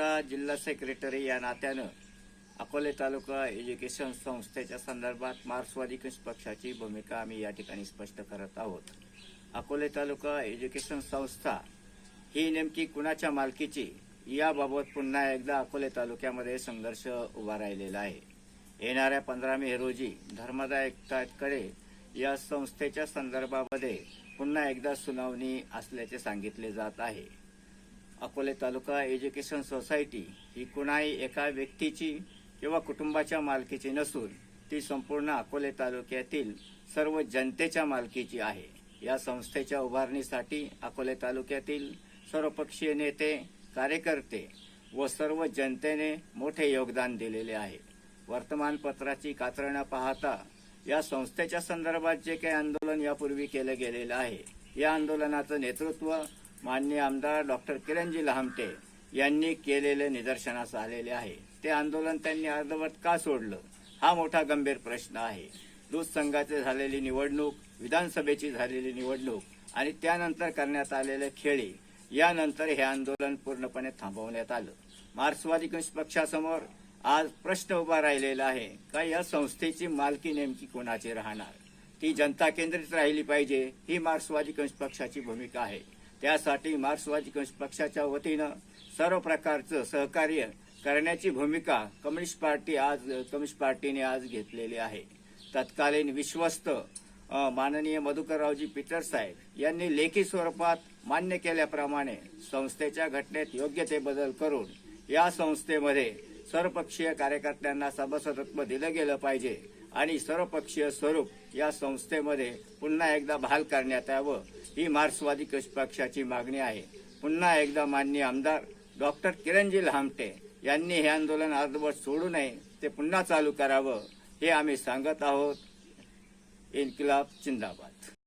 पक्षाचा जिल्हा सेक्रेटरी या नात्यानं अकोले तालुका एज्युकेशन संस्थेच्या संदर्भात मार्क्सवादी पक्षाची भूमिका आम्ही या ठिकाणी स्पष्ट करत आहोत. अकोले तालुका एज्युकेशन संस्था ही नेमकी कुणाच्या मालकीची? याबाबत पुन्हा एकदा अकोले तालुक्यामध्ये संघर्ष उभा राहिलेला आहे. येणाऱ्या पंधरा मे रोजी धर्मदायकडे या संस्थेच्या संदर्भामध्ये पुन्हा एकदा सुनावणी असल्याचे सांगितले जात आहे. अकोले तालुका एज्युकेशन सोसायटी ही कुणाही एका व्यक्तीची किंवा कुटुंबाच्या मालकीची नसून ती संपूर्ण अकोले तालुक्यातील सर्व जनतेच्या मालकीची आहे. या संस्थेच्या उभारणीसाठी अकोले तालुक्यातील सर्वपक्षीय नेते कार्यकर्ते व सर्व जनतेने मोठे योगदान दिलेले आहे. वर्तमानपत्राची कातरणं पाहता या संस्थेच्या संदर्भात जे काही आंदोलन यापूर्वी केलं गेलेलं आहे या आंदोलनाचं नेतृत्व माननीय आमदार डॉक्टर किरणजी लहामटे यांनी केलेले निदर्शनास आलेले आहे. ते आंदोलन त्यांनी अर्धवट का सोडलं? हा मोठा गंभीर प्रश्न आहे. दूध संघाचे झालेली निवडणूक विधानसभेची झालेली निवडणूक आणि त्यानंतर करण्यात आलेले खेळी यानंतर हे आंदोलन पूर्णपणे थांबवण्यात आलं. मार्क्सवादी कम्युनिस्ट पक्षासमोर आज प्रश्न उभा राहिलेला आहे का या संस्थेची मालकी नेमकी कोणाची राहणार? ती जनता केंद्रित राहिली पाहिजे ही मार्क्सवादी कम्युनिस्ट पक्षाची भूमिका आहे. त्यासाठी मार्क्सवादी कम्युनिस्ट पक्षाच्या वतीनं सर्व प्रकारचं सहकार्य करण्याची भूमिका कम्युनिस्ट पार्टी आज कम्युनिस्ट पार्टीने आज घेतलेली आहे. तत्कालीन विश्वस्त माननीय मधुकररावजी पीटर साहेब यांनी लेखी स्वरूपात मान्य केल्याप्रमाणे संस्थेच्या घटनेत योग्य ते बदल करून या संस्थेमध्ये सर्वपक्षीय कार्यकर्त्यांना सभासदत्व दिलं गेलं पाहिजे आणि सर्वपक्षीय स्वरूप या संस्थेमध्ये पुन्हा एकदा बहाल करण्यात यावं ही मार्क्सवादी पक्षाची मागणी आहे. पुन्हा एकदा माननीय आमदार डॉक्टर किरणजी लहामटे यांनी हे आंदोलन अर्धवट सोडू नये ते पुन्हा चालू करावं हे आम्ही सांगत आहोत. इन्किलाब जिंदाबाद.